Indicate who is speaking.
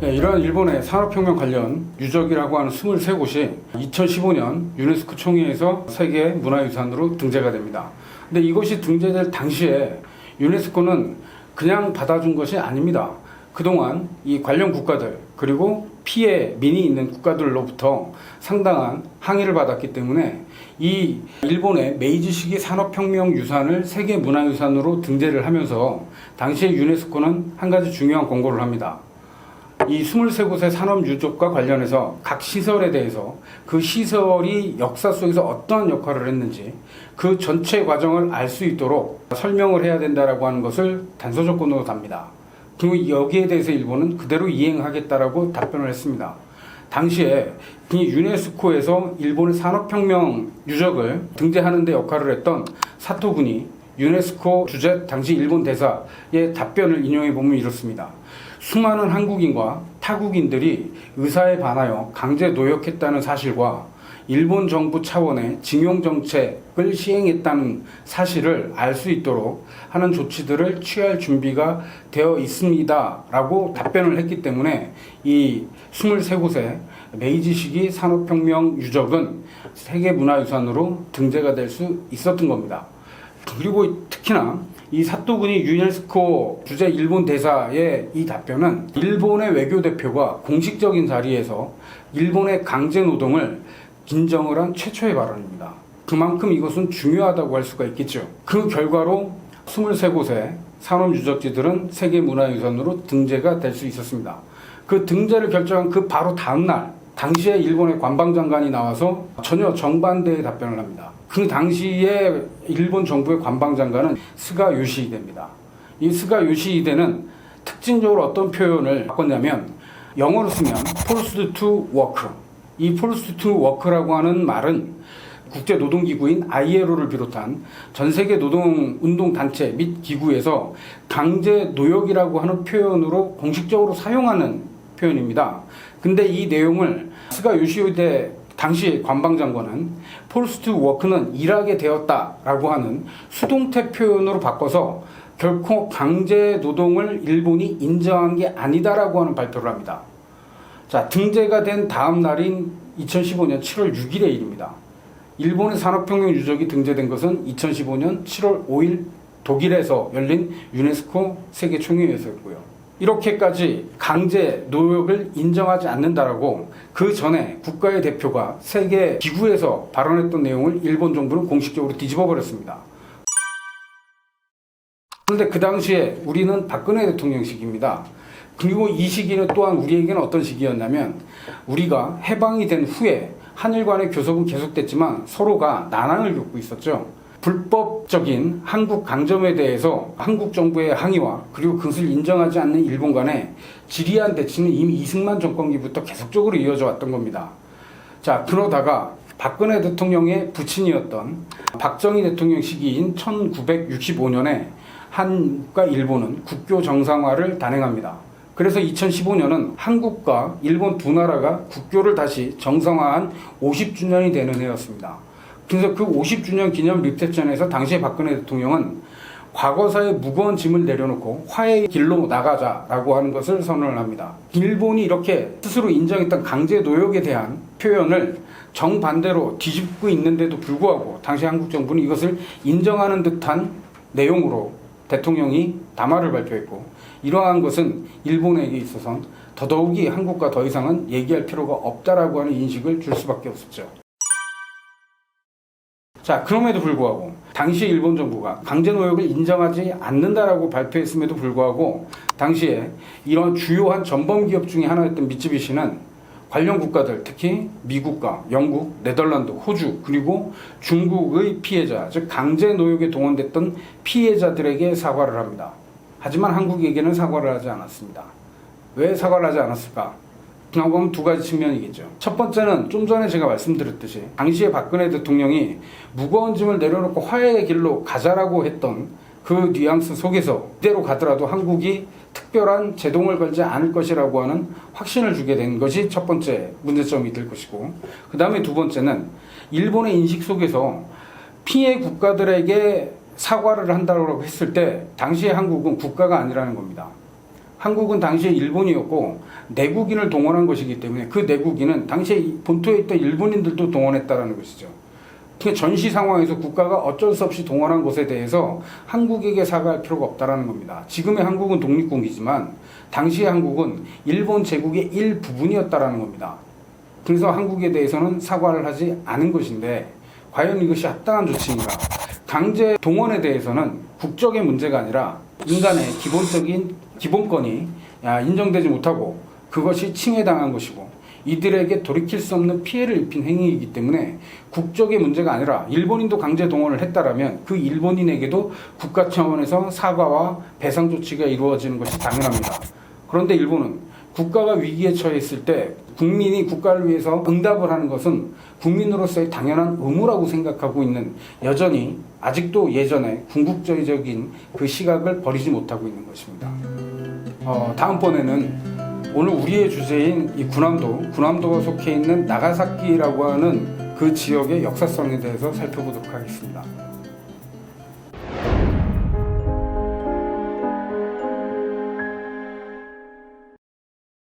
Speaker 1: 네, 이러한 일본의 산업혁명 관련 유적이라고 하는 23곳이 2015년 유네스코 총회에서 세계 문화유산으로 등재가 됩니다. 근데 이것이 등재될 당시에 유네스코는 그냥 받아준 것이 아닙니다. 그동안 이 관련 국가들 그리고 피해 민이 있는 국가들로부터 상당한 항의를 받았기 때문에 이 일본의 메이지 시기 산업혁명 유산을 세계 문화유산으로 등재를 하면서 당시에 유네스코는 한 가지 중요한 권고를 합니다. 이 23곳의 산업 유적과 관련해서 각 시설에 대해서 그 시설이 역사 속에서 어떠한 역할을 했는지 그 전체 과정을 알 수 있도록 설명을 해야 된다라고 하는 것을 단서 조건으로 답니다. 그리고 여기에 대해서 일본은 그대로 이행하겠다라고 답변을 했습니다. 당시에 이 유네스코에서 일본의 산업혁명 유적을 등재하는 데 역할을 했던 사토군이 유네스코 주재 당시 일본 대사의 답변을 인용해 보면 이렇습니다. 수많은 한국인과 타국인들이 의사에 반하여 강제 노역했다는 사실과 일본 정부 차원의 징용 정책을 시행했다는 사실을 알 수 있도록 하는 조치들을 취할 준비가 되어 있습니다라고 답변을 했기 때문에 이 23곳의 메이지 시기 산업혁명 유적은 세계문화유산으로 등재가 될 수 있었던 겁니다. 그리고 특히나 이 사토군이 유네스코 주재 일본 대사의 이 답변은 일본의 외교 대표가 공식적인 자리에서 일본의 강제 노동을 인정을 한 최초의 발언입니다. 그만큼 이것은 중요하다고 할 수가 있겠죠. 그 결과로 23곳의 산업 유적지들은 세계 문화유산으로 등재가 될 수 있었습니다. 그 등재를 결정한 그 바로 다음 날 당시에 일본의 관방장관이 나와서 전혀 정반대의 답변을 합니다. 그 당시에 일본 정부의 관방장관은 스가 요시히데입니다. 이 스가 요시히데는 특징적으로 어떤 표현을 바꿨냐면 영어로 쓰면 forced to work. 이 forced to work라고 하는 말은 국제 노동기구인 ILO를 비롯한 전 세계 노동 운동 단체 및 기구에서 강제 노역이라고 하는 표현으로 공식적으로 사용하는 표현입니다. 근데 이 내용을 스가 요시히데 당시 관방장관은 폴스트 워크는 일하게 되었다라고 하는 수동태 표현으로 바꿔서 결코 강제 노동을 일본이 인정한 게 아니다라고 하는 발표를 합니다. 자, 등재가 된 다음 날인 2015년 7월 6일의 일입니다. 일본의 산업혁명 유적이 등재된 것은 2015년 7월 5일 독일에서 열린 유네스코 세계 총회에서였고요. 이렇게까지 강제 노역을 인정하지 않는다라고 그 전에 국가의 대표가 세계 기구에서 발언했던 내용을 일본 정부는 공식적으로 뒤집어 버렸습니다. 그런데 그 당시에 우리는 박근혜 대통령 시기입니다. 그리고 이 시기는 또한 우리에게는 어떤 시기였냐면 우리가 해방이 된 후에 한일 간의 교섭은 계속됐지만 서로가 난항을 겪고 있었죠. 불법적인 한국 강점에 대해서 한국 정부의 항의와 그리고 그것을 인정하지 않는 일본 간의 지리한 대치는 이미 이승만 정권기부터 계속적으로 이어져 왔던 겁니다. 자, 그러다가 박근혜 대통령의 부친이었던 박정희 대통령 시기인 1965년에 한국과 일본은 국교 정상화를 단행합니다. 그래서 2015년은 한국과 일본 두 나라가 국교를 다시 정상화한 50주년이 되는 해였습니다. 그래서 그 50주년 기념 리셉션에서 당시의 박근혜 대통령은 과거사의 무거운 짐을 내려놓고 화해의 길로 나가자라고 하는 것을 선언을 합니다. 일본이 이렇게 스스로 인정했던 강제 노역에 대한 표현을 정반대로 뒤집고 있는데도 불구하고 당시 한국 정부는 이것을 인정하는 듯한 내용으로 대통령이 담화를 발표했고 이러한 것은 일본에게 있어서는 더더욱이 한국과 더 이상은 얘기할 필요가 없다라고 하는 인식을 줄 수밖에 없었죠. 자, 그럼에도 불구하고 당시 일본 정부가 강제 노역을 인정하지 않는다라고 발표했음에도 불구하고 당시에 이런 주요한 전범 기업 중에 하나였던 미쯔비시는 관련 국가들 특히 미국과 영국, 네덜란드, 호주 그리고 중국의 피해자 즉 강제 노역에 동원됐던 피해자들에게 사과를 합니다. 하지만 한국에게는 사과를 하지 않았습니다. 왜 사과를 하지 않았을까? 그냥 보면 두 가지 측면이겠죠. 첫 번째는 좀 전에 제가 말씀드렸듯이 당시에 박근혜 대통령이 무거운 짐을 내려놓고 화해의 길로 가자라고 했던 그 뉘앙스 속에서 이대로 가더라도 한국이 특별한 제동을 걸지 않을 것이라고 하는 확신을 주게 된 것이 첫 번째 문제점이 될 것이고 그 다음에 두 번째는 일본의 인식 속에서 피해 국가들에게 사과를 한다고 했을 때 당시의 한국은 국가가 아니라는 겁니다. 한국은 당시에 일본이었고 내국인을 동원한 것이기 때문에 그 내국인은 당시에 이 본토에 있던 일본인들도 동원했다라는 것이죠. 그 전시 상황에서 국가가 어쩔 수 없이 동원한 것에 대해서 한국에게 사과할 필요가 없다라는 겁니다. 지금의 한국은 독립국이지만 당시의 한국은 일본 제국의 일부분이었다라는 겁니다. 그래서 한국에 대해서는 사과를 하지 않은 것인데 과연 이것이 합당한 조치인가? 강제 동원에 대해서는 국적의 문제가 아니라 인간의 기본적인 기본권이 야, 인정되지 못하고 그것이 침해당한 것이고 이들에게 돌이킬 수 없는 피해를 입힌 행위이기 때문에 국적의 문제가 아니라 일본인도 강제 동원을 했다라면 그 일본인에게도 국가 차원에서 사과와 배상 조치가 이루어지는 것이 당연합니다. 그런데 일본은 국가가 위기에 처했을 때 국민이 국가를 위해서 응답을 하는 것은 국민으로서의 당연한 의무라고 생각하고 있는 여전히 아직도 예전에 궁극적인 그 시각을 버리지 못하고 있는 것입니다. 어, 다음번에는 오늘 우리의 주제인 이 군함도, 군함도가 속해 있는 나가사키라고 하는 그 지역의 역사성에 대해서 살펴보도록 하겠습니다.